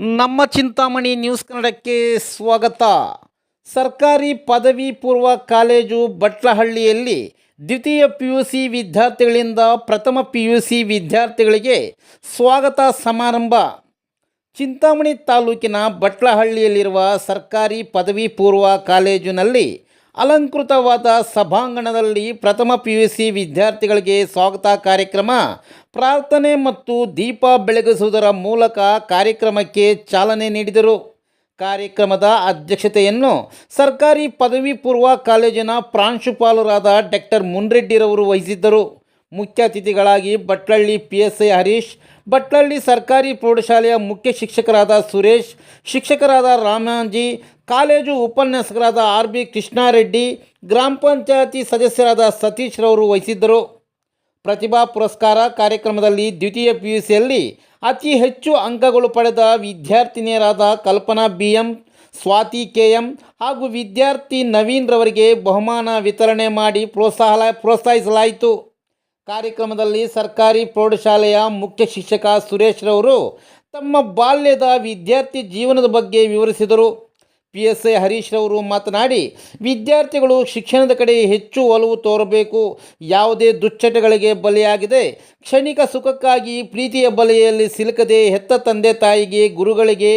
ನಮ್ಮ ಚಿಂತಾಮಣಿ ನ್ಯೂಸ್ ಕನ್ನಡಕ್ಕೆ ಸ್ವಾಗತ. ಸರ್ಕಾರಿ ಪದವಿ ಪೂರ್ವ ಕಾಲೇಜು ಬಟ್ಲಹಳ್ಳಿಯಲ್ಲಿ ದ್ವಿತೀಯ ಪಿ ಯು ಸಿ ವಿದ್ಯಾರ್ಥಿಗಳಿಂದ ಪ್ರಥಮ ಪಿ ಯು ಸಿ ವಿದ್ಯಾರ್ಥಿಗಳಿಗೆ ಸ್ವಾಗತ ಸಮಾರಂಭ. ಚಿಂತಾಮಣಿ ತಾಲೂಕಿನ ಬಟ್ಲಹಳ್ಳಿಯಲ್ಲಿರುವ ಸರ್ಕಾರಿ ಪದವಿ ಪೂರ್ವ ಕಾಲೇಜಿನಲ್ಲಿ ಅಲಂಕೃತವಾದ ಸಭಾಂಗಣದಲ್ಲಿ ಪ್ರಥಮ ಪಿ ಯು ಸಿ ವಿದ್ಯಾರ್ಥಿಗಳಿಗೆ ಸ್ವಾಗತ ಕಾರ್ಯಕ್ರಮ, ಪ್ರಾರ್ಥನೆ ಮತ್ತು ದೀಪ ಬೆಳಗಿಸುವುದರ ಮೂಲಕ ಕಾರ್ಯಕ್ರಮಕ್ಕೆ ಚಾಲನೆ ನೀಡಿದರು. ಕಾರ್ಯಕ್ರಮದ ಅಧ್ಯಕ್ಷತೆಯನ್ನು ಸರ್ಕಾರಿ ಪದವಿ ಪೂರ್ವ ಕಾಲೇಜಿನ ಪ್ರಾಂಶುಪಾಲರಾದ ಡಾಕ್ಟರ್ ಮುನ್ರೆಡ್ಡಿರವರು ವಹಿಸಿದ್ದರು. ಮುಖ್ಯ ಅತಿಥಿಗಳಾಗಿ Batlahalli P S I Harish, Batlahalli ಸರ್ಕಾರಿ ಪ್ರೌಢಶಾಲೆಯ ಮುಖ್ಯ ಶಿಕ್ಷಕರಾದ ಸುರೇಶ್, ಶಿಕ್ಷಕರಾದ ರಾಮಾಂಜಿ ಕಾಲೇಜು ಉಪನ್ಯಾಸಕರಾದ ಆರ್ ಬಿ ಕೃಷ್ಣಾರೆಡ್ಡಿ, ಗ್ರಾಮ ಪಂಚಾಯತಿ ಸದಸ್ಯರಾದ ಸತೀಶ್ ರವರು ವಹಿಸಿದ್ದರು. ಪ್ರತಿಭಾ ಪುರಸ್ಕಾರ ಕಾರ್ಯಕ್ರಮದಲ್ಲಿ ದ್ವಿತೀಯ ಪಿ ಯು ಸಿಯಲ್ಲಿ ಅತಿ ಹೆಚ್ಚು ಅಂಕಗಳು ಪಡೆದ ವಿದ್ಯಾರ್ಥಿನಿಯರಾದ Kalpana B M Swathi K M ಹಾಗೂ ವಿದ್ಯಾರ್ಥಿ ನವೀನ್ ರವರಿಗೆ ಬಹುಮಾನ ವಿತರಣೆ ಮಾಡಿ ಪ್ರೋತ್ಸಾಹ ಪ್ರೋತ್ಸಾಹಿಸಲಾಯಿತು. ಕಾರ್ಯಕ್ರಮದಲ್ಲಿ ಸರ್ಕಾರಿ ಪ್ರೌಢಶಾಲೆಯ ಮುಖ್ಯ ಶಿಕ್ಷಕ ಸುರೇಶ್ ರವರು ತಮ್ಮ ಬಾಲ್ಯದ ವಿದ್ಯಾರ್ಥಿ ಜೀವನದ ಬಗ್ಗೆ ವಿವರಿಸಿದರು. ಪಿ ಎಸ್ ಐ ಹರೀಶ್ ರವರು ಮಾತನಾಡಿ, ವಿದ್ಯಾರ್ಥಿಗಳು ಶಿಕ್ಷಣದ ಕಡೆ ಹೆಚ್ಚು ಒಲವು ತೋರಬೇಕು. ಯಾವುದೇ ದುಶ್ಚಟಗಳಿಗೆ ಬಲಿಯಾಗಿದೆ. ಕ್ಷಣಿಕ ಸುಖಕ್ಕಾಗಿ ಪ್ರೀತಿಯ ಬಲೆಯಲ್ಲಿ ಸಿಲುಕದೆ ಹೆತ್ತ ತಂದೆ ತಾಯಿಗೆ ಗುರುಗಳಿಗೆ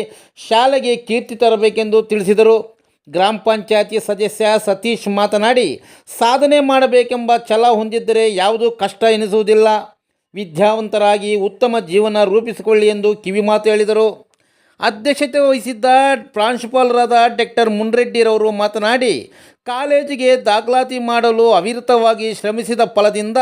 ಶಾಲೆಗೆ ಕೀರ್ತಿ ತರಬೇಕೆಂದು ತಿಳಿಸಿದರು. ಗ್ರಾಮ ಪಂಚಾಯತಿ ಸದಸ್ಯ ಸತೀಶ್ ಮಾತನಾಡಿ, ಸಾಧನೆ ಮಾಡಬೇಕೆಂಬ ಛಲ ಹೊಂದಿದ್ದರೆ ಯಾವುದೂ ಕಷ್ಟ ಎನಿಸುವುದಿಲ್ಲ. ವಿದ್ಯಾವಂತರಾಗಿ ಉತ್ತಮ ಜೀವನ ರೂಪಿಸಿಕೊಳ್ಳಿ ಎಂದು ಕಿವಿಮಾತು ಹೇಳಿದರು. ಅಧ್ಯಕ್ಷತೆ ವಹಿಸಿದ್ದ ಪ್ರಾಂಶುಪಾಲರಾದ ಡಾಕ್ಟರ್ ಮುನ್ರೆಡ್ಡಿರವರು ಮಾತನಾಡಿ, ಕಾಲೇಜಿಗೆ ದಾಖಲಾತಿ ಮಾಡಲು ಅವಿರತವಾಗಿ ಶ್ರಮಿಸಿದ ಫಲದಿಂದ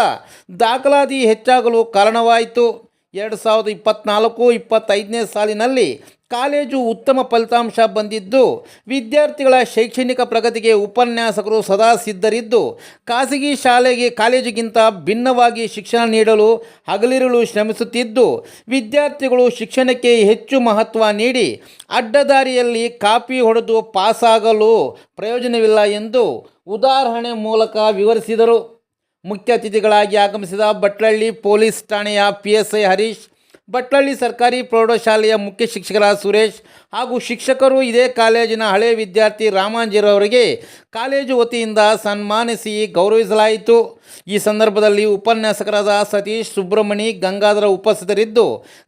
ದಾಖಲಾತಿ ಹೆಚ್ಚಾಗಲು ಕಾರಣವಾಯಿತು. ಎರಡು ಸಾವಿರದ ಇಪ್ಪತ್ತ್ನಾಲ್ಕು ಇಪ್ಪತ್ತೈದನೇ ಸಾಲಿನಲ್ಲಿ ಕಾಲೇಜು ಉತ್ತಮ ಫಲಿತಾಂಶ ಬಂದಿದ್ದು, ವಿದ್ಯಾರ್ಥಿಗಳ ಶೈಕ್ಷಣಿಕ ಪ್ರಗತಿಗೆ ಉಪನ್ಯಾಸಕರು ಸದಾ ಸಿದ್ಧರಿದ್ದು, ಖಾಸಗಿ ಶಾಲೆಗೆ ಕಾಲೇಜಿಗಿಂತ ಭಿನ್ನವಾಗಿ ಶಿಕ್ಷಣ ನೀಡಲು ಹಗಲಿರುಳು ಶ್ರಮಿಸುತ್ತಿದ್ದು, ವಿದ್ಯಾರ್ಥಿಗಳು ಶಿಕ್ಷಣಕ್ಕೆ ಹೆಚ್ಚು ಮಹತ್ವ ನೀಡಿ, ಅಡ್ಡದಾರಿಯಲ್ಲಿ ಕಾಪಿ ಹೊಡೆದು ಪಾಸಾಗಲು ಪ್ರಯೋಜನವಿಲ್ಲ ಎಂದು ಉದಾಹರಣೆ ಮೂಲಕ ವಿವರಿಸಿದರು. ಮುಖ್ಯ ಅತಿಥಿಗಳಾಗಿ ಆಗಮಿಸಿದ ಬಟ್ಲಳ್ಳಿ ಪೊಲೀಸ್ ಠಾಣೆಯ P S I Harish Batlahalli ಸರ್ಕಾರಿ ಪ್ರೌಢಶಾಲೆಯ ಮುಖ್ಯ ಶಿಕ್ಷಕರಾದ ಸುರೇಶ್ ಹಾಗೂ ಶಿಕ್ಷಕರು ಇದೇ ಕಾಲೇಜಿನ ಹಳೆಯ ವಿದ್ಯಾರ್ಥಿ ರಾಮಾಂಜಿರವರಿಗೆ ಕಾಲೇಜು ವತಿಯಿಂದ ಸನ್ಮಾನಿಸಿ ಗೌರವಿಸಲಾಯಿತು. ಈ ಸಂದರ್ಭದಲ್ಲಿ ಉಪನ್ಯಾಸಕರಾದ ಸತೀಶ್ ಸುಬ್ರಹ್ಮಣಿ ಗಂಗಾಧರ ಉಪಸ್ಥಿತರಿದ್ದು,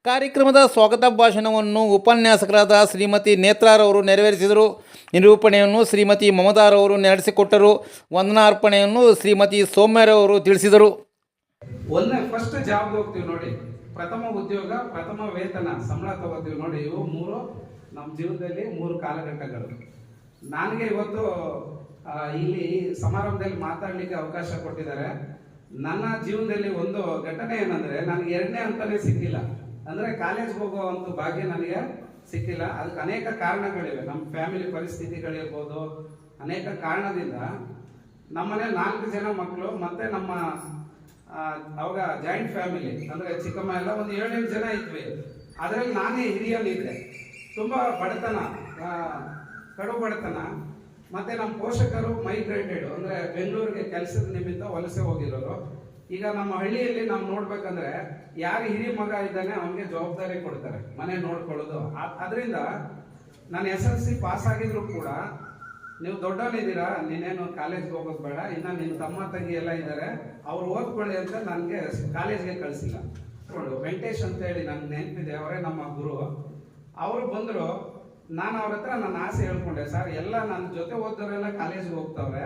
ಕಾರ್ಯಕ್ರಮದ ಸ್ವಾಗತ ಭಾಷಣವನ್ನು ಉಪನ್ಯಾಸಕರಾದ ಶ್ರೀಮತಿ ನೇತ್ರಾರವರು ನೆರವೇರಿಸಿದರು. ನಿರೂಪಣೆಯನ್ನು ಶ್ರೀಮತಿ ಮಮದಾರವರು ನಡೆಸಿಕೊಟ್ಟರು ವಂದನಾರ್ಪಣೆಯನ್ನು ಶ್ರೀಮತಿ ಸೌಮ್ಯರವರು ತಿಳಿಸಿದರು. ನೋಡಿ. ಪ್ರಥಮ ಉದ್ಯೋಗ, ಪ್ರಥಮ ವೇತನ, ಸಂಬಳ ತಗೋತೀವಿ ನೋಡಿ, ಇವು ಮೂರು ನಮ್ಮ ಜೀವನದಲ್ಲಿ ಮೂರು ಕಾಲಘಟ್ಟಗಳು. ನನಗೆ ಇವತ್ತು ಇಲ್ಲಿ ಸಮಾರಂಭದಲ್ಲಿ ಮಾತಾಡಲಿಕ್ಕೆ ಅವಕಾಶ ಕೊಟ್ಟಿದ್ದಾರೆ. ನನ್ನ ಜೀವನದಲ್ಲಿ ಒಂದು ಘಟನೆ ಏನಂದ್ರೆ, ನನಗೆ ಎರಡನೇ ಹಂತನೇ ಸಿಕ್ಕಿಲ್ಲ. ಅಂದ್ರೆ ಕಾಲೇಜ್ ಹೋಗೋ ಒಂದು ಭಾಗ್ಯ ನನಗೆ ಸಿಕ್ಕಿಲ್ಲ. ಅದಕ್ಕೆ ಅನೇಕ ಕಾರಣಗಳಿವೆ. ನಮ್ಮ ಫ್ಯಾಮಿಲಿ ಪರಿಸ್ಥಿತಿಗಳಿರ್ಬೋದು, ಅನೇಕ ಕಾರಣದಿಂದ ನಮ್ಮನೆ ನಾಲ್ಕು ಜನ ಮಕ್ಕಳು ಮತ್ತೆ ನಮ್ಮ ಅವಾಗ ಜಾಯಿಂಟ್ ಫ್ಯಾಮಿಲಿ ಅಂದ್ರೆ ಚಿಕ್ಕಮ್ಮ ಎಲ್ಲ ಒಂದು ಏಳೆಂಟು ಜನ ಇದ್ವಿ. ಅದರಲ್ಲಿ ನಾನೇ ಹಿರಿಯಲ್ಲಿದ್ದೆ ತುಂಬಾ ಬಡತನ ಕಡು ಬಡತನ. ಮತ್ತೆ ನಮ್ಮ ಪೋಷಕರು ಮೈಗ್ರೇಟೆಡ್ ಅಂದ್ರೆ ಬೆಂಗಳೂರಿಗೆ ಕೆಲಸದ ನಿಮಿತ್ತ ವಲಸೆ ಹೋಗಿರೋರು. ಈಗ ನಮ್ಮ ಹಳ್ಳಿಯಲ್ಲಿ ನಾವು ನೋಡ್ಬೇಕಂದ್ರೆ ಯಾರು ಹಿರಿಯ ಮಗ ಇದ್ದಾನೆ ಅವನಿಗೆ ಜವಾಬ್ದಾರಿ ಕೊಡ್ತಾರೆ, ಮನೆ ನೋಡ್ಕೊಳ್ಳೋದು. ಅದರಿಂದ ನಾನು ಎಸ್ ಎಲ್ ಸಿ ಪಾಸ್ ಆಗಿದ್ರು ಕೂಡ ನೀವು ದೊಡ್ಡವನಿದ್ದೀರಾ ನೀನೇನು ಕಾಲೇಜ್ಗೆ ಹೋಗೋದು ಬೇಡ. ಇನ್ನು ನಿನ್ನ ತಮ್ಮ, ತಂಗಿ ಎಲ್ಲ ಇದ್ದಾರೆ. ಅವ್ರು ಓದ್ಕೊಳ್ಳಿ ಅಂತ ನನಗೆ ಕಾಲೇಜ್ಗೆ ಕಳಿಸಿಲ್ಲ. ನೋಡು, ವೆಂಕಟೇಶ್ ಅಂತ ಹೇಳಿ ನನ್ಗೆ ನೆನಪಿದೆ. ಅವರೇ ನಮ್ಮ ಗುರು. ಅವರು ಬಂದರು. ನಾನು ಅವ್ರ ಹತ್ರ ನನ್ನ ಆಸೆ ಹೇಳ್ಕೊಂಡೆ, ಸರ್, ಎಲ್ಲ ನನ್ನ ಜೊತೆ ಓದೋರೆಲ್ಲ ಕಾಲೇಜ್ಗೆ ಹೋಗ್ತಾವ್ರೆ.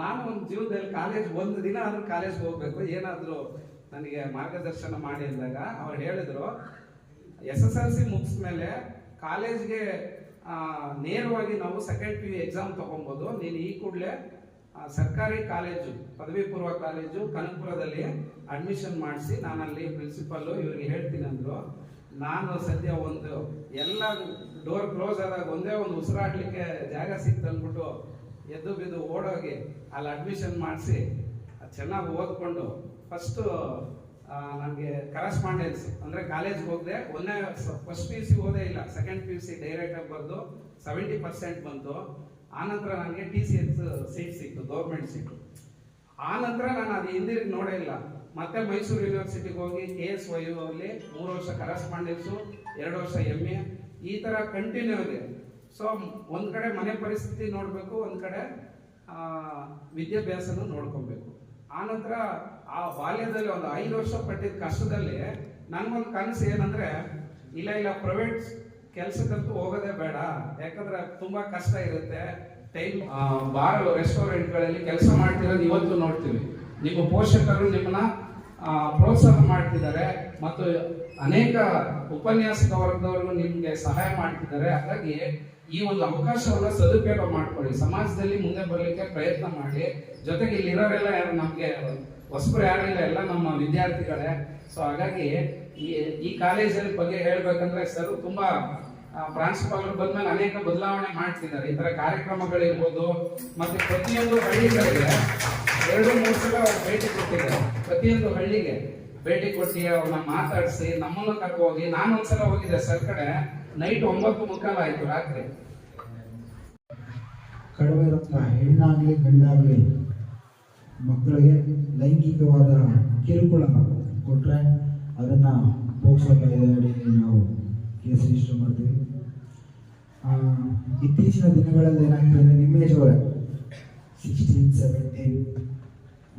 ನಾನು ಒಂದು ಜೀವನದಲ್ಲಿ ಕಾಲೇಜ್ ಒಂದು ದಿನ ಆದರೂ ಕಾಲೇಜ್ಗೆ ಹೋಗ್ಬೇಕು. ಏನಾದರೂ ನನಗೆ ಮಾರ್ಗದರ್ಶನ ಮಾಡಿ ಅಂದಾಗ ಅವ್ರು ಹೇಳಿದ್ರು, ಎಸ್ ಎಸ್ ಎಲ್ ಸಿ ಮುಗಿಸ್ಮೇಲೆ ಕಾಲೇಜ್ಗೆ ನೇರವಾಗಿ ನಾವು ಸೆಕೆಂಡ್ ಪಿ ಯು ಎಕ್ಸಾಮ್ ತಗೊಬೋದು. ನೀನು ಈ ಕೂಡಲೇ ಸರ್ಕಾರಿ ಕಾಲೇಜು, ಪದವಿ ಪೂರ್ವ ಕಾಲೇಜು ಕನಕಪುರದಲ್ಲಿ ಅಡ್ಮಿಷನ್ ಮಾಡಿಸಿ ನಾನು ಅಲ್ಲಿ ಪ್ರಿನ್ಸಿಪಲ್ಲು ಇವ್ರಿಗೆ ಹೇಳ್ತೀನಿ ಅಂದರು. ನಾನು ಸದ್ಯ ಒಂದು ಎಲ್ಲ ಡೋರ್ ಕ್ಲೋಸ್ ಆದಾಗ ಒಂದೇ ಒಂದು ಉಸಿರಾಡಲಿಕ್ಕೆ ಜಾಗ ಸಿಕ್ತು ಅಂದ್ಬಿಟ್ಟು ಎದ್ದು ಬಿದ್ದು ಓಡೋಗಿ ಅಲ್ಲಿ ಅಡ್ಮಿಷನ್ ಮಾಡಿಸಿ, ಚೆನ್ನಾಗಿ ಓದ್ಕೊಂಡು ಫಸ್ಟು ನನಗೆ ಕರೆಸ್ಪಾಂಡೆನ್ಸ್ ಅಂದರೆ ಕಾಲೇಜ್ಗೆ ಹೋಗದೆ ಒಂದೇ ಫಸ್ಟ್ ಪಿ ಯು ಸಿ ಓದೇ ಇಲ್ಲ. ಸೆಕೆಂಡ್ ಪಿ ಯು ಸಿ ಡೈರೆಕ್ಟಾಗಿ ಬರೆದು ಸೆವೆಂಟಿ ಪರ್ಸೆಂಟ್ ಬಂತು. ಆನಂತರ ನನಗೆ ಟಿ ಸಿ ಎಸ್ ಸೀಟ್ ಸಿಕ್ತು ಗೌರ್ಮೆಂಟ್ ಸೀಟು ಆನಂತರ ನಂತರ ನಾನು ಅದು ಹಿಂದಿರುಗಿ ನೋಡೇ ಇಲ್ಲ. ಮತ್ತೆ ಮೈಸೂರು ಯೂನಿವರ್ಸಿಟಿಗೆ ಹೋಗಿ ಕೆ ಎಸ್ ವೈ ಅಲ್ಲಿ ಮೂರು ವರ್ಷ ಕರೆಸ್ಪಾಂಡೆನ್ಸು ಎರಡು ವರ್ಷ ಎಂ ಎ ಈ ಥರ ಕಂಟಿನ್ಯೂ ಇದೆ. ಸೊ ಒಂದು ಕಡೆ ಮನೆ ಪರಿಸ್ಥಿತಿ ನೋಡಬೇಕು, ಒಂದು ಕಡೆ ವಿದ್ಯಾಭ್ಯಾಸನೂ ನೋಡ್ಕೊಬೇಕು. ಆನಂತರ ಆ ಬಾಲ್ಯದಲ್ಲಿ ಒಂದು ಐದು ವರ್ಷ ಪಟ್ಟಿದ್ದ ಕಷ್ಟದಲ್ಲಿ ನನಗೊಂದು ಕನಸು ಏನಂದ್ರೆ, ಇಲ್ಲ ಇಲ್ಲ ಪ್ರೈವೇಟ್ ಕೆಲಸಕ್ಕಂತೂ ಹೋಗೋದೇ ಬೇಡ. ಯಾಕಂದ್ರೆ ತುಂಬಾ ಕಷ್ಟ ಇರುತ್ತೆ. ಟೈಮ್ ಬಾರ್ ರೆಸ್ಟೋರೆಂಟ್ಗಳಲ್ಲಿ ಕೆಲಸ ಮಾಡ್ತಿರೋದು ಇವತ್ತು ನೋಡ್ತೀವಿ. ನಿಮ್ಮ ಪೋಷಕರು ನಿಮ್ಮನ್ನ ಪ್ರೋತ್ಸಾಹ ಮಾಡ್ತಿದ್ದಾರೆ ಮತ್ತು ಅನೇಕ ಉಪನ್ಯಾಸಕ ವರ್ಗದವರು ನಿಮಗೆ ಸಹಾಯ ಮಾಡ್ತಿದ್ದಾರೆ. ಹಾಗಾಗಿ ಈ ಒಂದು ಅವಕಾಶವನ್ನ ಸದುಪಯೋಗ ಮಾಡ್ಕೊಳ್ಳಿ. ಸಮಾಜದಲ್ಲಿ ಮುಂದೆ ಬರಲಿಕ್ಕೆ ಪ್ರಯತ್ನ ಮಾಡಿ. ಜೊತೆಗೆ ಇಲ್ಲಿರೋರೆಲ್ಲ ಯಾರು ನಮಗೆ ಹೊಸಬರು ಇಲ್ಲ, ಎಲ್ಲ ನಮ್ಮ ವಿದ್ಯಾರ್ಥಿಗಳೇ. ಸೊ ಹಾಗಾಗಿ ಈ ಈ ಕಾಲೇಜಲ್ಲಿ ಬಗ್ಗೆ ಹೇಳ್ಬೇಕಂದ್ರೆ ಸರ್, ತುಂಬಾ ಪ್ರಾಂಶುಪಾಲರು ಬಂದ್ಮೇಲೆ ಅನೇಕ ಬದಲಾವಣೆ ಮಾಡ್ತಿದ್ದಾರೆ. ಈ ತರ ಕಾರ್ಯಕ್ರಮಗಳಿರ್ಬೋದು, ಮತ್ತೆ ಪ್ರತಿಯೊಂದು ಹಳ್ಳಿಗಳಿಗೆ ಎರಡು, ಮೂರು ಸಲ ಭೇಟಿ ಕೊಟ್ಟಿದ್ದಾರೆ. ಪ್ರತಿಯೊಂದು ಹಳ್ಳಿಗೆ ಭೇಟಿ ಕೊಟ್ಟು ಅವ್ರನ್ನ ಮಾತಾಡಿಸಿ, ನಮ್ಮನ್ನು ಕರ್ಕೊ ಹೋಗಿ ನಾನು ಒಂದ್ಸಲ ಹೋಗಿದ್ದೆ ಸರ್ ಕಡೆ. ನೈಟ್ ಒಂಬತ್ತು ಮುಕ್ಕಾಲು ಆಯ್ತು, ರಾತ್ರಿ. ಕಡಿಮೆ ಹೆಣ್ಣಾಗ್ಲಿ ಹೆಣ್ಣಾಗಲಿ ಮಕ್ಕಳಿಗೆ ಲೈಂಗಿಕವಾದ ಕಿರುಕುಳ ಕೊಟ್ಟರೆ ಅದನ್ನು ಪೋಕ್ಸೋ ಕಾಯ್ದೆ ನಾವು ಕೇಸ್ ರಿಜಿಸ್ಟರ್ ಮಾಡ್ತೀವಿ. ಇತ್ತೀಚಿನ ದಿನಗಳಲ್ಲಿ ಏನಾಗ್ತದೆ ನಿಮ್ಮೇಜ್ ಅವರೇ ಸಿಕ್ಸ್ಟೀನ್ ಸೆವೆಂಟೀನ್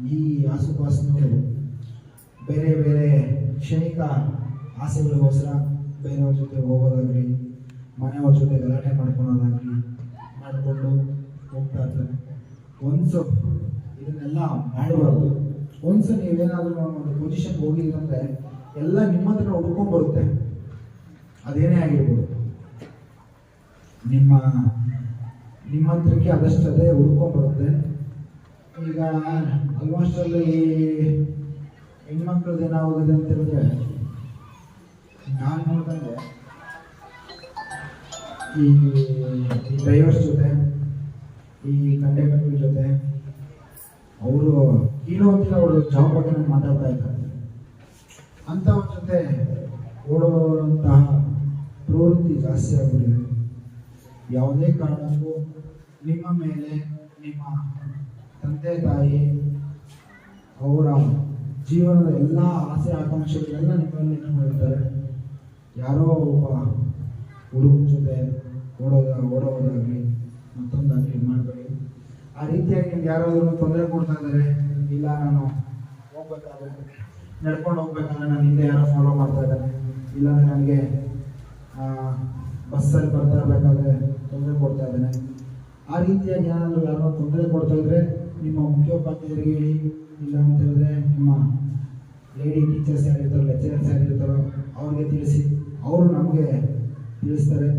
ಈ ಆಸುಪಾಸಿನವರು ಬೇರೆ ಬೇರೆ ಕ್ಷಣಿಕ ಆಸೆಗಳಿಗೋಸ್ಕರ ಬೇರೆಯವ್ರ ಜೊತೆ ಹೋಗೋದಾಗಲಿ, ಮನೆಯವ್ರ ಜೊತೆ ಗಲಾಟೆ ಮಾಡ್ಕೊಳೋದಾಗಲಿ, ಮಾಡಿಕೊಂಡು ಹೋಗ್ತಾ ಇರ್ತಾರೆ. ಒನ್ಸು ಇದನ್ನೆಲ್ಲ ಮಾಡಬಾರ್ದು ಒನ್ಸು ನೀವೇನಾದರೂ ಒಂದು ಪೊಸಿಷನ್ ಹೋಗಿದ್ರಂದ್ರೆ ಎಲ್ಲ ನಿಮ್ಮ ಹತ್ರ ಹುಡ್ಕೊಂಡ್ಬರುತ್ತೆ ಅದೇನೇ ಆಗಿರ್ಬೋದು. ನಿಮ್ಮ ನಿಮ್ಮ ಹತ್ರಕ್ಕೆ ಅದಷ್ಟು ಅದೇ ಹುಡ್ಕೊಂಡ್ಬರುತ್ತೆ ಈಗ ಆಲ್ಮೋಸ್ಟ್ ಅಲ್ಲಿ ಹೆಣ್ಮಕ್ಳದ್ದು ಏನಾಗೋಗಿದೆ ಅಂತ ಹೇಳಿದ್ರೆ, ನಾನು ನೋಡಿದಂಗೆ ಈ ಡ್ರೈವರ್ಸ್ ಜೊತೆ, ಈ ಕಂಡಕ್ಟರ್ ಜೊತೆ ಅವರು ಕೀಳು ಅಂತ ಅವರು ಜಾಬ್ ಬಗ್ಗೆ ಮಾತಾಡ್ತಾ ಇದ್ದಾರೆ. ಅಂಥವ್ರ ಜೊತೆ ಓಡುವಂತಹ ಪ್ರವೃತ್ತಿ ಜಾಸ್ತಿ ಆಗಿಬಿಟ್ಟಿದೆ ಯಾವುದೇ ಕಾರಣಕ್ಕೂ ನಿಮ್ಮ ಮೇಲೆ ನಿಮ್ಮ ತಂದೆ, ತಾಯಿ, ಅವರ ಜೀವನದ ಎಲ್ಲ ಆಸೆ, ಆಕಾಂಕ್ಷೆಗಳೆಲ್ಲ ನಿಮ್ಮಲ್ಲಿ ಇಟ್ಕೊಂಡಿರ್ತಾರೆ ಯಾರೋ ಒಬ್ಬ ಹುಡುಗನ ಜೊತೆ ಓಡೋದ, ಓಡೋದಾಗಲಿ ಮತ್ತೊಂದಾಗಲಿ ಮಾಡಬೇಡಿ ಆ ರೀತಿಯಾಗಿ ನಿಮ್ಗೆ ಯಾರಾದರೂ ತೊಂದರೆ ಕೊಡ್ತಾ ಇದ್ದಾರೆ ಇಲ್ಲ ನಾನು ಹೋಗ್ಬೇಕಾದ್ರೆ ನಡ್ಕೊಂಡು ಹೋಗ್ಬೇಕಾದ್ರೆ ನಾನು ಹಿಂದೆ ಯಾರೋ ಫಾಲೋ ಮಾಡ್ತಾ ಇದ್ದಾರೆ ಇಲ್ಲ ನನಗೆ ಬಸ್ಸಲ್ಲಿ ಬರ್ತಾ ಇರಬೇಕಾದ್ರೆ ತೊಂದರೆ ಕೊಡ್ತಾ ಇದ್ದಾನೆ ಆ ರೀತಿಯಾಗಿ ಏನಾದರೂ ಯಾರೋ ತೊಂದರೆ ಕೊಡ್ತಾ ಇದ್ರೆ ನಿಮ್ಮ ಮುಖ್ಯೋಪಾಧ್ಯಾಯರಿಗೆ ಹೇಳಿ, ಇಲ್ಲ ಅಂತ ಹೇಳಿದ್ರೆ ನಿಮ್ಮ ಲೇಡಿ ಟೀಚರ್ಸ್ ಯಾರಿರ್ತಾರೋ ಲೆಕ್ಚರರ್ಸ್ ಯಾರಿರ್ತಾರೋ, ಅವ್ರಿಗೆ ತಿಳಿಸಿ. ಅವರು ನಮಗೆ ತಿಳಿಸ್ತಾರೆ.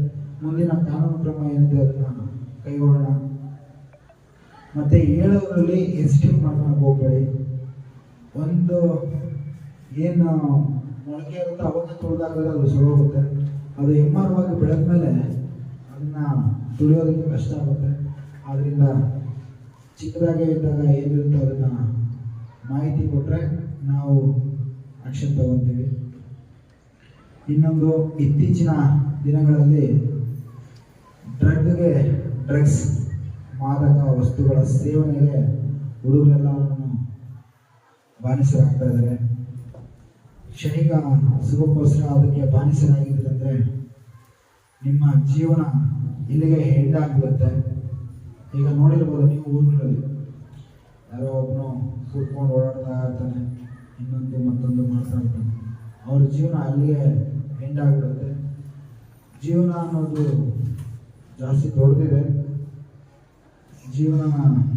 ಮುಂದಿನ ಕಾನೂನು ಕ್ರಮ ಏನಿದೆ ಅದನ್ನು ಕೈಗೊಳ್ಳೋಣ. ಮತ್ತು ಹೇಳೋದ್ರಲ್ಲಿ ಎಸ್ಟೇಟ್ ಮಾಡ್ಕೊಂಡು ಹೋಗ್ಬೇಡಿ ಒಂದು ಏನು ಮೊಳಕೆ ಇರುತ್ತೋ ಅವಾಗ ತುಳಿದಾಗಲೇ ಅದು ಸುರೋಗುತ್ತೆ ಅದು ಎಮ್ಮರವಾಗಿ ಬೆಳೆದ ಮೇಲೆ ಅದನ್ನು ತುಳಿಯೋದಕ್ಕೆ ಕಷ್ಟ ಆಗುತ್ತೆ. ಆದ್ದರಿಂದ ಚಿಕ್ಕದಾಗೆ ಇದ್ದಾಗ ಏನಿರುತ್ತೋ ಅದನ್ನು ಮಾಹಿತಿ ಕೊಟ್ಟರೆ ನಾವು ಆಕ್ಷನ್ ತಗೊತೀವಿ. ಇನ್ನೊಂದು ಇತ್ತೀಚಿನ ದಿನಗಳಲ್ಲಿ ಡ್ರಗ್ಗೆ ಡ್ರಗ್ಸ್ ಮಾದಕ ವಸ್ತುಗಳ ಸೇವನೆಗೆ ಹುಡುಗರೆಲ್ಲ ಬಾನಿಸರಾಗ್ತಾ ಇದ್ದಾರೆ. ಕ್ಷಣಿಕ ಸುಖಕ್ಕೋಸ್ಕರ ಅದಕ್ಕೆ ಬಾನಿಸರಾಗಿದ್ದರೆ ನಿಮ್ಮ ಜೀವನ ಇಲ್ಲಿಗೆ ಹೆಂಡಾಗ್ಬಿಡುತ್ತೆ ಈಗ ನೋಡಿರ್ಬೋದು ನೀವು ಊರುಗಳಲ್ಲಿ. ಯಾರೋ ಒಬ್ಬನು ಕೂತ್ಕೊಂಡು ಓಡಾಡ್ತಾ ಇರ್ತಾನೆ, ಇನ್ನೊಂದು ಮತ್ತೊಂದು ಮಾಡ್ತಾ ಇರ್ತಾನೆ. ಅವ್ರ ಜೀವನ ಅಲ್ಲಿಗೆ ಹೆಂಡಾಗ್ಬಿಡುತ್ತೆ ಜೀವನ ಅನ್ನೋದು ಜಾಸ್ತಿ ದೊಡ್ಡದಿದೆ. ಜೀವನ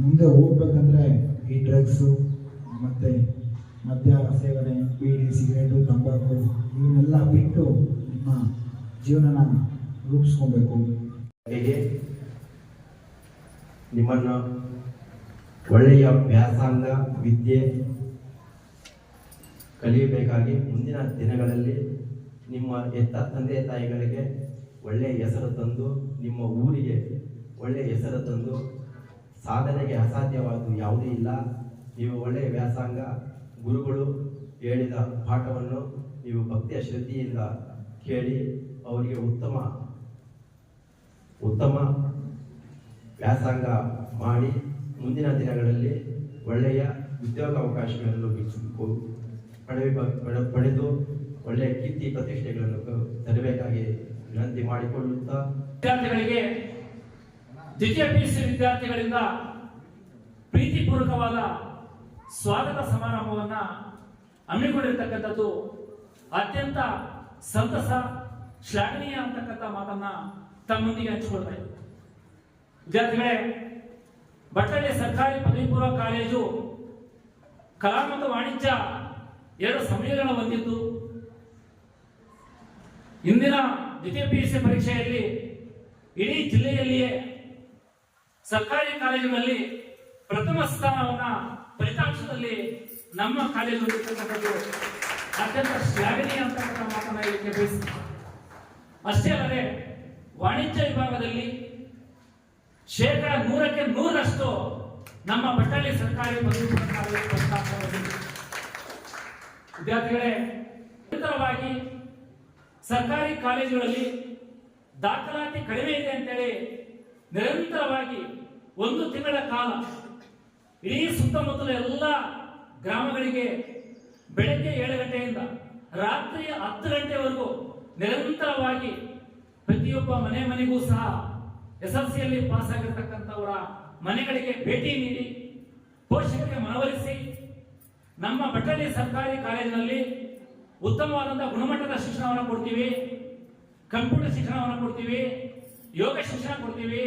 ಮುಂದೆ ಹೋಗ್ಬೇಕಂದ್ರೆ ಈ ಡ್ರಗ್ಸು ಮತ್ತು ಮದ್ಯ ಸೇವನೆ, ಬೀಡಿ, ಸಿಗರೇಟು, ತಂಬಾಕು, ಇವನ್ನೆಲ್ಲ ಬಿಟ್ಟು ನಿಮ್ಮ ಜೀವನನ ರೂಪಿಸ್ಕೊಬೇಕು. ಹೇಗೆ ನಿಮ್ಮನ್ನು ಒಳ್ಳೆಯ ವ್ಯಾಸಂಗ, ವಿದ್ಯೆ ಕಲಿಯಬೇಕಾಗಿ ಮುಂದಿನ ದಿನಗಳಲ್ಲಿ ನಿಮ್ಮ ಎತ್ತ ತಂದೆ ತಾಯಿಗಳಿಗೆ ಒಳ್ಳೆಯ ಹೆಸರು ತಂದು, ನಿಮ್ಮ ಊರಿಗೆ ಒಳ್ಳೆಯ ಹೆಸರು ತಂದು ಸಾಧನೆಗೆ ಅಸಾಧ್ಯವಾದ್ದು ಯಾವುದೂ ಇಲ್ಲ. ನೀವು ಒಳ್ಳೆಯ ವ್ಯಾಸಂಗ, ಗುರುಗಳು ಹೇಳಿದ ಪಾಠವನ್ನು ನೀವು ಭಕ್ತಿಯ ಶ್ರದ್ಧೆಯಿಂದ ಕೇಳಿ ಅವರಿಗೆ ಉತ್ತಮ ಉತ್ತಮ ವ್ಯಾಸಂಗ ಮಾಡಿ ಮುಂದಿನ ದಿನಗಳಲ್ಲಿ ಒಳ್ಳೆಯ ಉದ್ಯೋಗ ಅವಕಾಶಗಳನ್ನು ಗಿಟ್ಟಿಸಿಕೊ- ಪಡೆಯಬೇಕು- ಪಡೆ- ಪಡೆದು ಒಳ್ಳೆಯ ಕೀರ್ತಿ ಪ್ರತಿಷ್ಠೆಗಳನ್ನು ತರಬೇಕಾಗಿ ವಿನಂತಿ ಮಾಡಿಕೊಳ್ಳುತ್ತಾ ವಿದ್ಯಾರ್ಥಿಗಳಿಗೆ ದ್ವಿತೀಯ ಪಿ ಸಿ ವಿದ್ಯಾರ್ಥಿಗಳಿಂದ ಪ್ರೀತಿಪೂರ್ವಕವಾದ ಸ್ವಾಗತ ಸಮಾರಂಭವನ್ನ ಹಮ್ಮಿಕೊಂಡಿರ್ತಕ್ಕಂಥದ್ದು ಅತ್ಯಂತ ಸಂತಸ, ಶ್ಲಾಘನೀಯ ಅಂತಕ್ಕಂಥ ಮಾತನ್ನ ತಮ್ಮೊಂದಿಗೆ ಹಂಚಿಕೊಳ್ತಾ ಇದ್ದೆ. ವಿದ್ಯಾರ್ಥಿಗಳೇ ಬಟ್ಟಳ್ಳಿ ಸರ್ಕಾರಿ ಪದವಿ ಪೂರ್ವ ಕಾಲೇಜು ಕಲಾ ಮತ್ತು ವಾಣಿಜ್ಯ ಎರಡು ಸಮಯಗಳ ಹೊಂದಿದ್ದು. ಇಂದಿನ ದ್ವಿತೀಯ ಪಿ ಯು ಸಿ ಪರೀಕ್ಷೆಯಲ್ಲಿ ಇಡೀ ಜಿಲ್ಲೆಯಲ್ಲಿಯೇ ಸರ್ಕಾರಿ ಕಾಲೇಜಿನಲ್ಲಿ ಪ್ರಥಮ ಸ್ಥಾನವನ್ನ ಫಲಿತಾಂಶದಲ್ಲಿ ನಮ್ಮ ಕಾಲೇಜು ಅತ್ಯಂತ ಶ್ಲಾಘನೀಯ ಅಂತ ಮಾತನ್ನ ಹೇಳಿಕೆ ಬಯಸ್ತೀನಿ ಅಷ್ಟೇ ಅಲ್ಲದೆ ವಾಣಿಜ್ಯ ವಿಭಾಗದಲ್ಲಿ ಶೇಕಡ ನೂರಕ್ಕೆ ನೂರಷ್ಟು ನಮ್ಮ ಬಟ್ಟಳ್ಳಿ ಸರ್ಕಾರಿ ಪದವಿ ವಿದ್ಯಾರ್ಥಿಗಳೇ, ನಿರಂತರವಾಗಿ ಸರ್ಕಾರಿ ಕಾಲೇಜುಗಳಲ್ಲಿ ದಾಖಲಾತಿ ಕಡಿಮೆ ಇದೆ ಅಂತೇಳಿ ನಿರಂತರವಾಗಿ ಒಂದು ತಿಂಗಳ ಕಾಲ ಇಡೀ ಸುತ್ತಮುತ್ತಲ ಎಲ್ಲ ಗ್ರಾಮಗಳಿಗೆ ಬೆಳಗ್ಗೆ ಏಳು ಗಂಟೆಯಿಂದ ರಾತ್ರಿ ಹತ್ತು ಗಂಟೆವರೆಗೂ ನಿರಂತರವಾಗಿ ಪ್ರತಿಯೊಬ್ಬ ಮನೆ ಮನೆಗೂ ಸಹ ಎಸ್ ಎಲ್ ಸಿಯಲ್ಲಿ ಪಾಸ್ ಆಗಿರ್ತಕ್ಕಂಥವರ ಮನೆಗಳಿಗೆ ಭೇಟಿ ನೀಡಿ, ಪೋಷಕರಿಗೆ ಮನವೊಲಿಸಿ ನಮ್ಮ ಬಟ್ಟಳ್ಳಿ ಸರ್ಕಾರಿ ಕಾಲೇಜಿನಲ್ಲಿ ಉತ್ತಮವಾದಂತಹ ಗುಣಮಟ್ಟದ ಶಿಕ್ಷಣವನ್ನು ಕೊಡ್ತೀವಿ, ಕಂಪ್ಯೂಟರ್ ಶಿಕ್ಷಣವನ್ನು ಕೊಡ್ತೀವಿ, ಯೋಗ ಶಿಕ್ಷಣ ಕೊಡ್ತೀವಿ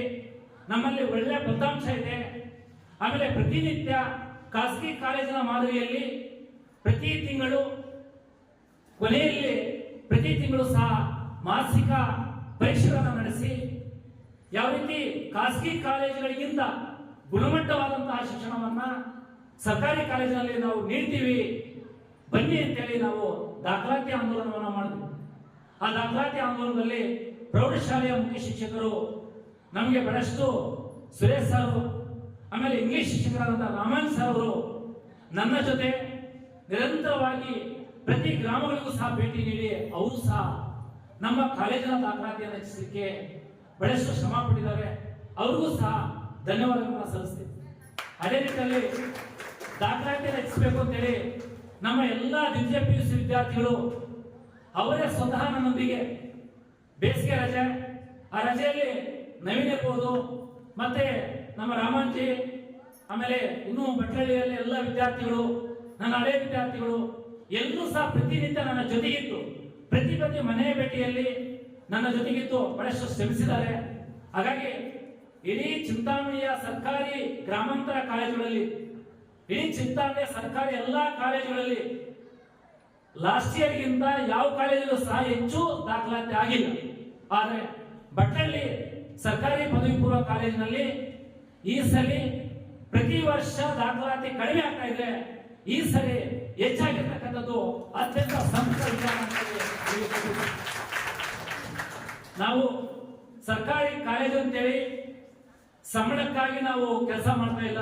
ನಮ್ಮಲ್ಲಿ ಒಳ್ಳೆಯ ಫಲಿತಾಂಶ ಇದೆ. ಆಮೇಲೆ ಪ್ರತಿನಿತ್ಯ ಖಾಸಗಿ ಕಾಲೇಜಿನ ಮಾದರಿಯಲ್ಲಿ ಪ್ರತಿ ತಿಂಗಳು, ಕೊನೆಯಲ್ಲಿ ಪ್ರತಿ ತಿಂಗಳು ಸಹ ಮಾಸಿಕ ಪರೀಕ್ಷೆಗಳನ್ನು ನಡೆಸಿ ಯಾವ ರೀತಿ ಖಾಸಗಿ ಕಾಲೇಜುಗಳಿಗಿಂತ ಗುಣಮಟ್ಟವಾದಂತಹ ಶಿಕ್ಷಣವನ್ನ ಸರ್ಕಾರಿ ಕಾಲೇಜಿನಲ್ಲಿ ನಾವು ನೀಡ್ತೀವಿ, ಬನ್ನಿ ಅಂತೇಳಿ ನಾವು ದಾಖಲಾತಿ ಆಂದೋಲನವನ್ನು ಮಾಡಿದ್ವಿ. ಆ ದಾಖಲಾತಿ ಆಂದೋಲನದಲ್ಲಿ ಪ್ರೌಢಶಾಲೆಯ ಮುಖ್ಯ ಶಿಕ್ಷಕರು ನಮಗೆ ಬಹಳಷ್ಟು ಸುರೇಶ್ ಸರ್, ಆಮೇಲೆ ಇಂಗ್ಲಿಷ್ ಶಿಕ್ಷಕರಾದಂಥ ರಾಮನ್ ಸರ್ ಅವರು ನನ್ನ ಜೊತೆ ನಿರಂತರವಾಗಿ ಪ್ರತಿ ಗ್ರಾಮಗಳಿಗೂ ಸಹ ಭೇಟಿ ನೀಡಿ ಅವರು ಸಹ ನಮ್ಮ ಕಾಲೇಜಿನ ದಾಖಲಾತಿಯನ್ನು ಹೆಚ್ಚಿಸಲಿಕ್ಕೆ ಬಹಳಷ್ಟು ಶ್ರಮ ಪಟ್ಟಿದ್ದಾರೆ. ಅವ್ರಿಗೂ ಸಹ ಧನ್ಯವಾದಗಳನ್ನ ಸಲ್ಲಿಸ್ತೀನಿ. ಅದೇ ರೀತಿಯಲ್ಲಿ ದಾಖಲಾತಿಯನ್ನು ಹೆಚ್ಚಿಸಬೇಕು ಅಂತೇಳಿ ನಮ್ಮ ಎಲ್ಲ ದ್ವಿತೀಯ ಪಿ ಯು ಸಿ ವಿದ್ಯಾರ್ಥಿಗಳು ಅವರೇ ಸ್ವತಃ ನನ್ನೊಂದಿಗೆ ಬೇಸಿಗೆ ರಜೆ. ಆ ರಜೆಯಲ್ಲಿ ನವೀನ್ ಇರ್ಬೋದು ಮತ್ತೆ ನಮ್ಮ ರಾಮಾಂಜಿ, ಆಮೇಲೆ ಇನ್ನೂ ಬಟ್ಟಲಿಯಲ್ಲಿ ಎಲ್ಲ ವಿದ್ಯಾರ್ಥಿಗಳು, ನನ್ನ ಹಳೆ ವಿದ್ಯಾರ್ಥಿಗಳು ಎಲ್ಲರೂ ಸಹ ಪ್ರತಿನಿತ್ಯ ನನ್ನ ಜೊತೆಗಿತ್ತು ಪ್ರತಿ ಪ್ರತಿ ಮನೆ ಭೇಟಿಯಲ್ಲಿ ನನ್ನ ಜೊತೆಗಿತ್ತು ಬಹಳಷ್ಟು ಶ್ರಮಿಸಿದ್ದಾರೆ. ಹಾಗಾಗಿ ಇಡೀ ಚಿಂತಾಮಣಿಯ ಸರ್ಕಾರಿ ಗ್ರಾಮಾಂತರ ಕಾಲೇಜುಗಳಲ್ಲಿ, ಇಡೀ ಚಿಂತಾಮಣಿಯ ಸರ್ಕಾರಿ ಎಲ್ಲ ಕಾಲೇಜುಗಳಲ್ಲಿ ಲಾಸ್ಟ್ ಇಯರ್ಗಿಂತ ಯಾವ ಕಾಲೇಜಲ್ಲೂ ಸಹ ಹೆಚ್ಚು ದಾಖಲಾತಿ ಆಗಿಲ್ಲ. ಆದರೆ ಬಟ್ಟಳ್ಳಿ ಸರ್ಕಾರಿ ಪದವಿ ಪೂರ್ವ ಕಾಲೇಜಿನಲ್ಲಿ ಈ ಸಲ ಪ್ರತಿ ವರ್ಷ ದಾಖಲಾತಿ ಕಡಿಮೆ ಆಗ್ತಾ ಇದೆ. ಈ ಸಲ ಹೆಚ್ಚಾಗಿರ್ತಕ್ಕಂಥದ್ದು ಅತ್ಯಂತ ಹೇಳಿ ನಾವು ಸರ್ಕಾರಿ ಕಾಲೇಜು ಅಂತೇಳಿ ಸಂಬಳಕ್ಕಾಗಿ ನಾವು ಕೆಲಸ ಮಾಡ್ತಾ ಇಲ್ಲ.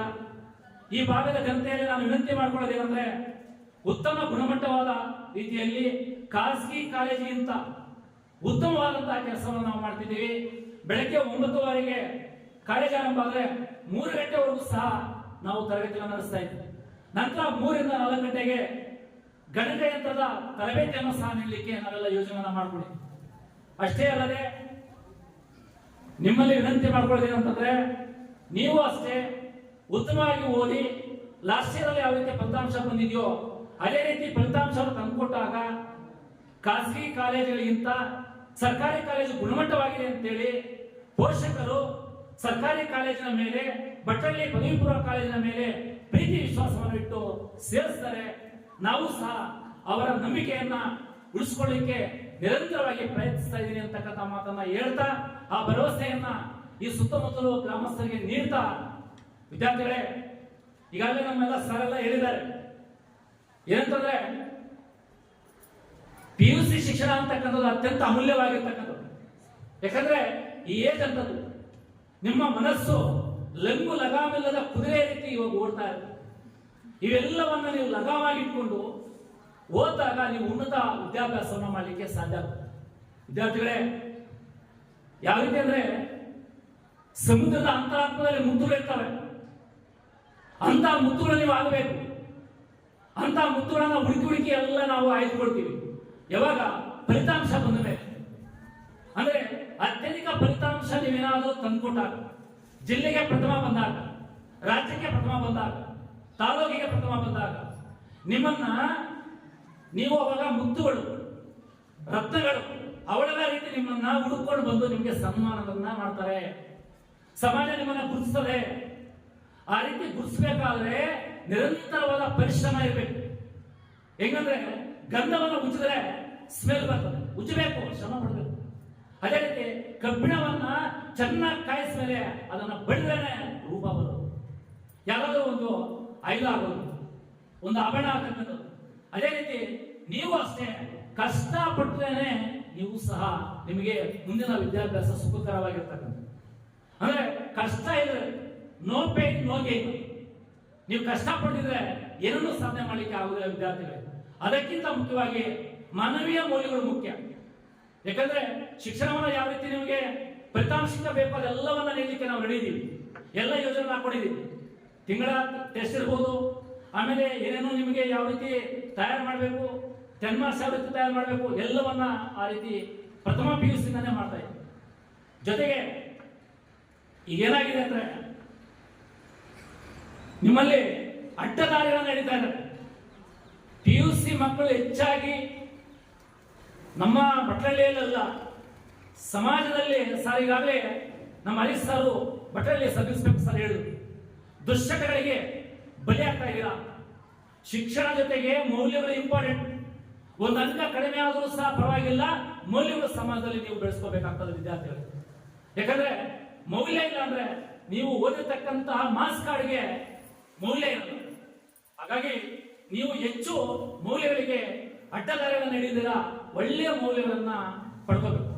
ಈ ಭಾಗದ ಜನತೆಯಲ್ಲಿ ನಾನು ವಿನಂತಿ ಮಾಡ್ಕೊಳ್ಳೋದೇನೆಂದ್ರೆ ಉತ್ತಮ ಗುಣಮಟ್ಟವಾದ ರೀತಿಯಲ್ಲಿ ಖಾಸಗಿ ಕಾಲೇಜಿಗಿಂತ ಉತ್ತಮವಾದಂತಹ ಕೆಲಸವನ್ನು ನಾವು ಮಾಡ್ತಿದ್ದೀವಿ. ಬೆಳಗ್ಗೆ ಒಂಬತ್ತುವರೆಗೆ ಕಾಲೇಜ್ ಆರಂಭ ಆದ್ರೆ ಮೂರು ಗಂಟೆವರೆಗೂ ಸಹ ನಾವು ತರಗತಿಗಳನ್ನು ನಡೆಸ್ತಾ ಇದ್ವಿ. ನಂತರ ಮೂರಿಂದ ನಾಲ್ಕು ಗಂಟೆಗೆ ಗಣಕಯಂತ್ರದ ತರಬೇತಿಯನ್ನು ಸಹ ನೀಡಲಿಕ್ಕೆ ನಾವೆಲ್ಲ ಯೋಜನೆಯನ್ನ ಮಾಡಿಕೊಡಿ. ಅಷ್ಟೇ ಅಲ್ಲದೆ ನಿಮ್ಮಲ್ಲಿ ವಿನಂತಿ ಮಾಡ್ಕೊಳ್ಳೋದೇನಂತಂದ್ರೆ ನೀವು ಅಷ್ಟೇ ಉತ್ತಮವಾಗಿ ಓದಿ ಲಾಸ್ಟ್ ಇಯರ್ ಯಾವ ರೀತಿ ಫಲಿತಾಂಶ ಬಂದಿದೆಯೋ, ಅದೇ ರೀತಿ ಫಲಿತಾಂಶವನ್ನು ತಂದುಕೊಟ್ಟಾಗ ಖಾಸಗಿ ಕಾಲೇಜುಗಳಿಗಿಂತ ಸರ್ಕಾರಿ ಕಾಲೇಜು ಗುಣಮಟ್ಟವಾಗಿದೆ ಅಂತೇಳಿ ಪೋಷಕರು ಸರ್ಕಾರಿ ಕಾಲೇಜಿನ ಮೇಲೆ ಬಟ್ಟಳ್ಳಿ ಪದವಿಪೂರ್ವ ಕಾಲೇಜಿನ ಮೇಲೆ ಪ್ರೀತಿ ವಿಶ್ವಾಸವನ್ನು ಇಟ್ಟು ಸೇರಿಸ್ತಾರೆ. ನಾವು ಸಹ ಅವರ ನಂಬಿಕೆಯನ್ನ ಉಳಿಸ್ಕೊಳ್ಳಿಕ್ಕೆ ನಿರಂತರವಾಗಿ ಪ್ರಯತ್ನಿಸ್ತಾ ಇದ್ದೀನಿ ಅಂತಕ್ಕಂಥ ಮಾತನ್ನ ಹೇಳ್ತಾ, ಆ ಭರವಸೆಯನ್ನ ಈ ಸುತ್ತಮುತ್ತಲು ಗ್ರಾಮಸ್ಥರಿಗೆ ನೀಡ್ತಾ, ವಿದ್ಯಾರ್ಥಿಗಳೇ, ಈಗಾಗಲೇ ನಮ್ಮೆಲ್ಲ ಸರ್ ಎಲ್ಲ ಹೇಳಿದ್ದಾರೆ. ಏನಂತಂದ್ರೆ ಪಿ ಯು ಸಿ ಶಿಕ್ಷಣ ಅಂತಕ್ಕಂಥದ್ದು ಅತ್ಯಂತ ಅಮೂಲ್ಯವಾಗಿರ್ತಕ್ಕಂಥದ್ದು. ಯಾಕಂದ್ರೆ ಈ ಏಜ್ ಅಂತದ್ದು ನಿಮ್ಮ ಮನಸ್ಸು ಲಂಗು ಲಗಾಮಿಲ್ಲದ ಕುದುರೆ ರೀತಿ ಇವಾಗ ಓಡ್ತಾ ಇದೆ. ಇವೆಲ್ಲವನ್ನ ನೀವು ಲಗಾವಾಗಿಟ್ಕೊಂಡು ಓದಿದಾಗ ನೀವು ಉನ್ನತ ವಿದ್ಯಾಭ್ಯಾಸವನ್ನು ಮಾಡಲಿಕ್ಕೆ ಸಾಧ್ಯ ವಿದ್ಯಾರ್ಥಿಗಳೇ, ಯಾವ ರೀತಿ ಅಂದ್ರೆ ಸಮುದ್ರದ ಅಂತರಾತ್ಮದಲ್ಲಿ ಮುದ್ದುಗಳು ಇರ್ತವೆ. ಅಂತ ಮುದ್ದುಗಳು ನೀವು ಆಗಬೇಕು. ಅಂತ ಮುದ್ದುಗಳನ್ನ ಹುಡುಕಿ ಹುಡುಕಿ ಎಲ್ಲ ನಾವು ಆಯ್ದುಕೊಳ್ತೀವಿ. ಯಾವಾಗ ಫಲಿತಾಂಶ ಬಂದ ಮೇಲೆ ಅಂದ್ರೆ ಅತ್ಯಧಿಕ ಫಲಿತಾಂಶ ನೀವೇನಾದರೂ ತಂದುಕೊಟ್ಟಾಗ, ಜಿಲ್ಲೆಗೆ ಪ್ರಥಮ ಬಂದಾಗ, ರಾಜ್ಯಕ್ಕೆ ಪ್ರಥಮ ಬಂದಾಗ, ತಾಲೂಕಿಗೆ ಪ್ರಥಮ ಬಂದಾಗ, ನಿಮ್ಮನ್ನ ನೀವು ಅವಾಗ ಮುತ್ತುಗಳು, ರತ್ನಗಳು ಅವಳೆಲ್ಲ ರೀತಿ ನಿಮ್ಮನ್ನ ಹುಡುಕೊಂಡು ಬಂದು ನಿಮಗೆ ಸನ್ಮಾನವನ್ನ ಮಾಡ್ತಾರೆ. ಸಮಾಜ ನಿಮ್ಮನ್ನ ಗುರುತಿಸ್ತದೆ. ಆ ರೀತಿ ಗುರುತಿಸಬೇಕಾದ್ರೆ ನಿರಂತರವಾದ ಪರಿಶ್ರಮ ಇರಬೇಕು. ಹೆಂಗಂದ್ರೆ ಗಂಧವನ್ನು ಉಜ್ಜಿದ್ರೆ ಸ್ಮೆಲ್ ಬರ್ತದೆ. ಉಜ್ಜಬೇಕು, ಶ್ರಮ ಪಡಬೇಕು. ಅದೇ ರೀತಿ ಕಬ್ಬಿಣವನ್ನ ಚೆನ್ನಾಗಿ ಕಾಯಿಸಿದರೆ ಮೇಲೆ ಅದನ್ನ ಬಡಿದ್ರೆ ರೂಪ ಬರೋದು. ಯಾರಾದರೂ ಒಂದು ಐಲ ಆಗೋದು, ಒಂದು ಆಭರಣ ಆಗ್ತಕ್ಕಂಥದ್ದು ಅದೇ ರೀತಿ ನೀವು ಅಷ್ಟೇ ಕಷ್ಟಪಟ್ಟರೆ ನೀವು ಸಹ ನಿಮಗೆ ಮುಂದಿನ ವಿದ್ಯಾಭ್ಯಾಸ ಸುಖಕರವಾಗಿರ್ತಕ್ಕಂಥ ಅಂದ್ರೆ ಕಷ್ಟ ಇದ್ರೆ ನೋ ಪೇನ್ ನೋ ಗೇನ್ ನೀವು ಕಷ್ಟಪಟ್ಟಿದ್ರೆ ಏನನ್ನೂ ಸಾಧನೆ ಮಾಡಲಿಕ್ಕೆ ಆಗುದಿಲ್ಲ ವಿದ್ಯಾರ್ಥಿಗಳಿಗೆ. ಅದಕ್ಕಿಂತ ಮುಖ್ಯವಾಗಿ ಮಾನವೀಯ ಮೌಲ್ಯಗಳು ಮುಖ್ಯ. ಯಾಕಂದ್ರೆ ಶಿಕ್ಷಣವನ್ನ ಯಾವ ರೀತಿ ನಿಮಗೆ ಫಲಿತಾಂಶದಿಂದ ಬೇಕು ಅದೆಲ್ಲವನ್ನ ನೀಡಲಿಕ್ಕೆ ನಾವು ರೆಡಿ ಇದೀವಿ. ಎಲ್ಲ ಯೋಜನೆ ಹಾಕೊಂಡಿದ್ದೀವಿ ತಿಂಗಳ ಟೆಸ್ಟ್ ಇರ್ಬೋದು, ಆಮೇಲೆ ಏನೇನೋ ನಿಮಗೆ ಯಾವ ರೀತಿ ತಯಾರು ಮಾಡಬೇಕು ಟೆನ್ ಮಾರ್ಕ್ಸ್ ಯಾವ ರೀತಿ ತಯಾರು ಮಾಡಬೇಕು, ಎಲ್ಲವನ್ನ ಆ ರೀತಿ ಪ್ರಥಮ ಪಿ ಯು ಸಿಂದನೇ ಮಾಡ್ತಾ ಇದ್ದೀವಿ ಜೊತೆಗೆ ಏನಾಗಿದೆ ಅಂದ್ರೆ ನಿಮ್ಮಲ್ಲಿ ಅಡ್ಡದಾರಿಗಳನ್ನು ನಡೀತಾ ಇದ್ದಾರೆ ಪಿ ಯು ಸಿ ಮಕ್ಕಳು ಹೆಚ್ಚಾಗಿ ನಮ್ಮ ಬಟ್ಟಳ್ಳಿಯಲ್ಲ ಸಮಾಜದಲ್ಲಿ ಸರ್ ಈಗಾಗಲೇ ನಮ್ಮ ಹರೀಶ್ ಸಾರು ಬಟ್ಟಳ್ಳಿ ಸಬ್ ಇನ್ಸ್ಪೆಕ್ಟರ್ ಸರ್ ಹೇಳಿದ್ರು. ದುಶ್ಚಟಗಳಿಗೆ ಬಲಿ ಆಗ್ತಾ ಇದ್ದೀರಾ ಶಿಕ್ಷಣ ಜೊತೆಗೆ ಮೌಲ್ಯಗಳು ಇಂಪಾರ್ಟೆಂಟ್ ಒಂದು ಅಂಕ ಕಡಿಮೆ ಆದರೂ ಸಹ ಪರವಾಗಿಲ್ಲ, ಮೌಲ್ಯಗಳು ಸಮಾಜದಲ್ಲಿ ನೀವು ಬೆಳೆಸ್ಕೋಬೇಕಾಗ್ತದೆ ವಿದ್ಯಾರ್ಥಿಗಳು. ಯಾಕಂದ್ರೆ ಮೌಲ್ಯ ಇಲ್ಲ ಅಂದ್ರೆ ನೀವು ಓದಿರ್ತಕ್ಕಂತಹ ಮಾಸ್ ಕಾರ್ಡ್ಗೆ ಮೌಲ್ಯ ಇರಲ್ಲ ಹಾಗಾಗಿ ನೀವು ಹೆಚ್ಚು ಮೌಲ್ಯಗಳಿಗೆ ಅಡ್ಡದಾರಿಗಳನ್ನು ನಡೆದಿದ್ದೀರಾ ಒಳ್ಳೆಯ ಮೌಲ್ಯಗಳನ್ನು ಪಡ್ಕೋಬೇಕು.